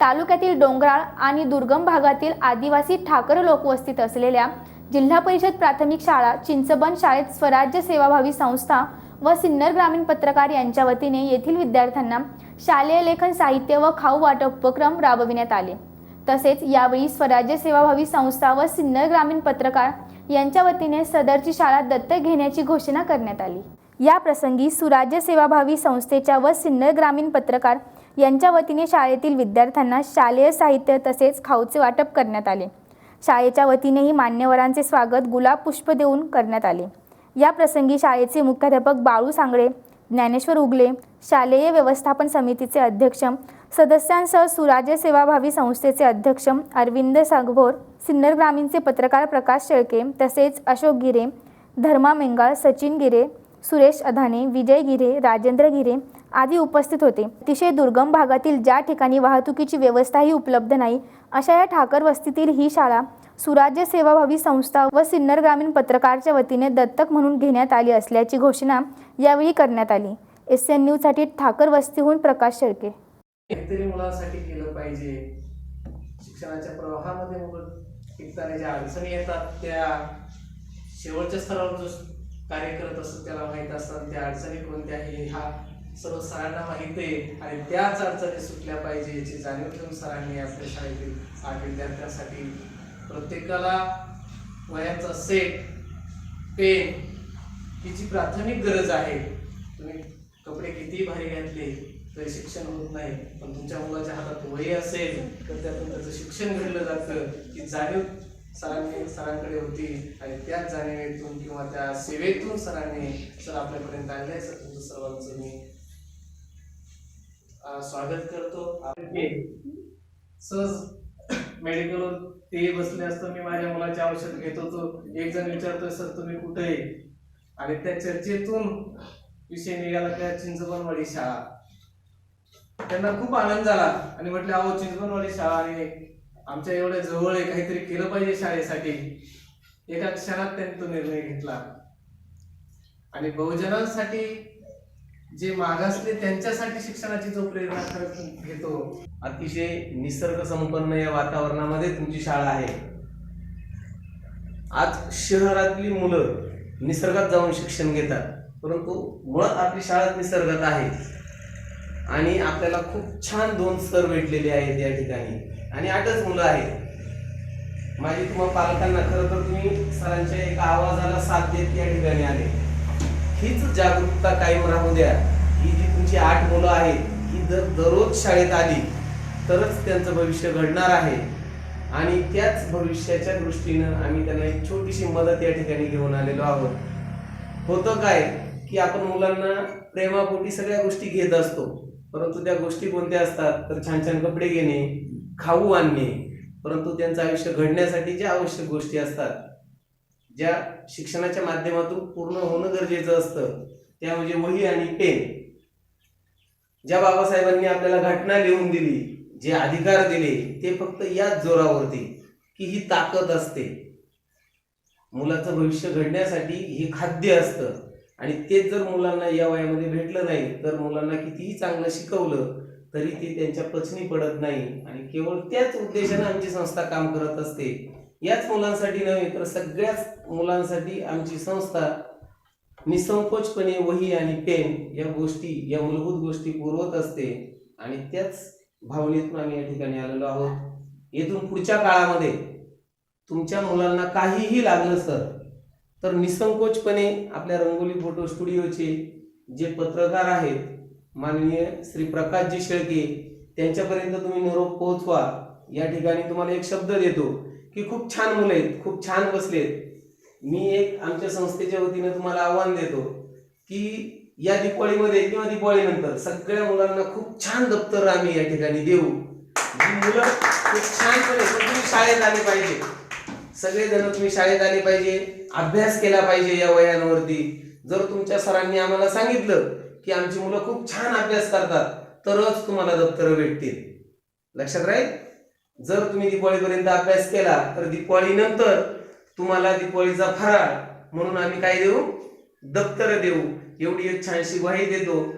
तालुक्यातील डोंगराळ आणि दुर्गम भागातील आदिवासी ठाकर लोकवस्तीत असलेल्या जिल्हा परिषद प्राथमिक शाळा चिंचबन शाळेत स्वराज्य सेवाभावी संस्था व सिन्नर ग्रामीण पत्रकार यांच्या वतीने येथील विद्यार्थ्यांना शालेय लेखन साहित्य व खाऊ वाटप उपक्रम राबविण्यात आले. तसेच यावेळी स्वराज्य सेवाभावी संस्था व सिन्नर ग्रामीण पत्रकार यांच्या वतीने सदरची शाळा दत्तक घेण्याची घोषणा करण्यात आली. या प्रसंगी सुराज्य सेवाभावी संस्थेच्या व सिन्नर ग्रामीण पत्रकार यांच्या वतीने शाळेतील विद्यार्थ्यांना शालेय साहित्य तसेच खाऊचे वाटप करण्यात आले. शाळेच्या वतीनेही मान्यवरांचे स्वागत गुलाब पुष्प देऊन करण्यात आले. या प्रसंगी शाळेचे मुख्याध्यापक बाळू सांगळे ज्ञानेश्वर उगले शालेय व्यवस्थापन समितीचे अध्यक्ष सदस्यांसह सुराज्य सेवाभावी संस्थेचे अध्यक्ष अरविंद सागभोर सिन्नर ग्रामीणचे पत्रकार प्रकाश शेळके तसेच अशोक गिरे धर्मा मेंगाळ सचिन गिरे सुरेश अधाने विजय गिरे राजेंद्र गिरे आदी उपस्थित होते. अतिशय दुर्गम भागातील ज्या ठिकाणी वाहतुकीची व्यवस्थाही उपलब्ध नाही अशा या ठाकर वस्तीतील ही शाळा सुराज्य सेवाभावी संस्था व सिन्नर ग्रामीण पत्रकारच्या वतीने दत्तक म्हणून घेण्यात आली असल्याची घोषणा यावेळी करण्यात आली. एस एन न्यूजसाठी ठाकर वस्तीहून प्रकाश शेळके. काहीतरी मुलांसाठी केलं पाहिजे. शिक्षणाच्या प्रवाहामध्ये मुलं ज्या अडचणी येतात. त्या शेवटच्या स्तरावर जो कार्य करत असतो त्याला माहीत असतात त्या अडचणी कोणत्या आहे हा सर्व सरांना माहीत आहे. आणि त्याच अडचणी सुटल्या पाहिजे याची जाणीव ठेवून सरांनी आपल्या शाळेतील आठ विद्यार्थ्यांसाठी प्रत्येकाला वयाचा सेट पेन ही जी प्राथमिक गरज आहे. तुम्ही कपडे किती भारी घातले तरी शिक्षण होत नाही पण तुमच्या मुलाच्या हातात वही असेल तर त्यातून त्याचं शिक्षण घडलं जातं की जाणीव सरांनी सरांकडे होती आणि त्याच जाणीवेतून किंवा त्या सेवेतून सरांनी सर आपल्यापर्यंत आणले. सर तुमचं सर्वांचं मी स्वागत करतो. सहज मेडिकलवर ते बसले असतं मी माझ्या मुलाचे औषध घेत होतो. एक जण विचारतोय सर तुम्ही कुठे आहे? आणि त्या चर्चेतून विषय निघाला त्या चिंचबनवाडी शाळा. त्यांना खूप आनंद झाला आणि म्हटलं अहो चिंचबनवाडी शाळा आणि आमच्या एवढ्या जवळ आहे काहीतरी केलं पाहिजे शाळेसाठी. एका क्षणात त्यांनी तो निर्णय घेतला. आणि बहुजनांसाठी जे मागासले त्यांच्यासाठी शिक्षणाची जो प्रेरणा खरंच घेतो. अतिशय निसर्ग संपन्न या वातावरणामध्ये तुमची शाळा आहे. आज शहरातली मुलं निसर्गात जाऊन शिक्षण घेतात परंतु मुळात आपली शाळा निसर्गात आहे. आणि आपल्याला खूप छान दोन स्तर भेटलेले आहेत या ठिकाणी. आणि आठच मुलं आहेत. माझी तुम्हाला पालकांना खरं तर तुम्ही सरांच्या एका आवाजाला साथ देत या ठिकाणी आले. हीच जागरूकता कायम राहू द्या. ही जी तुमची आठ मुलं आहेत ही जर दररोज शाळेत आली तरच त्यांचं भविष्य घडणार आहे. आणि त्याच भविष्याच्या दृष्टीनं आम्ही त्यांना एक छोटीशी मदत या ठिकाणी घेऊन आलेलो आहोत. होतं काय की आपण मुलांना प्रेमापोटी सगळ्या गोष्टी घेत असतो. परंतु त्या गोष्टी कोणत्या असतात? तर छान छान कपडे घेणे खाऊ आणणे. परंतु त्यांचं आयुष्य घडण्यासाठी ज्या आवश्यक गोष्टी असतात ज्या शिक्षणाच्या माध्यमातून पूर्ण होणं गरजेचं असतं त्या म्हणजे वही आणि पेन. ज्या बाबासाहेबांनी आपल्याला घटना लिहून दिली जे अधिकार दिले ते फक्त याच जोरावरती की ही ताकद असते. मुलाचं भविष्य घडण्यासाठी हे खाद्य असतं. आणि तेच जर मुलांना या वयामध्ये भेटलं नाही तर मुलांना कितीही चांगलं शिकवलं तरी ते त्यांच्या पचनी पडत नाही आणि केवळ त्याच उद्देशाने आमची संस्था काम करत असते. याच मुलांसाठी नव्हे तर सगळ्याच मुलांसाठी आमची संस्था निसंकोचपणे वही आणि पेन या गोष्टी या मूलभूत गोष्टी पुरवत असते. आणि त्याच भावनेतून आम्ही या ठिकाणी आलेलो आहोत. येथून पुढच्या काळामध्ये तुमच्या मुलांना काहीही लागलं सर तर निसंकोचपणे आपल्या रंगोली फोटो स्टुडिओचे जे पत्रकार आहेत माननीय श्री प्रकाशजी शेळके त्यांच्यापर्यंत तुम्ही निरोप पोहोचवा. या ठिकाणी तुम्हाला एक शब्द देतो की खूप छान मुलं आहेत खूप छान बसलेत. मी एक आमच्या संस्थेच्या वतीने तुम्हाला आव्हान देतो की या दिवाळीमध्ये किंवा दिवाळीनंतर सगळ्या मुलांना खूप छान दप्तर आम्ही या ठिकाणी देऊ. जी मुलं खूप छानपणे तुम्ही शाळेत आले पाहिजे. सगळेजण तुम्ही शाळेत आले पाहिजे अभ्यास केला पाहिजे या वयांवरती. जर तुमच्या सरांनी आम्हाला सांगितलं की आमची मुलं खूप छान अभ्यास करतात तरच तुम्हाला दप्तर भेटतील. लक्षात राहील? जर तुम्ही दिवाळीपर्यंत अभ्यास केला तर दिवाळीनंतर तुम्हाला दिवाळीचा फराळ म्हणून आम्ही काय देऊ? दप्तर देऊ. एवढी एक छानशी ग्वाही देतो.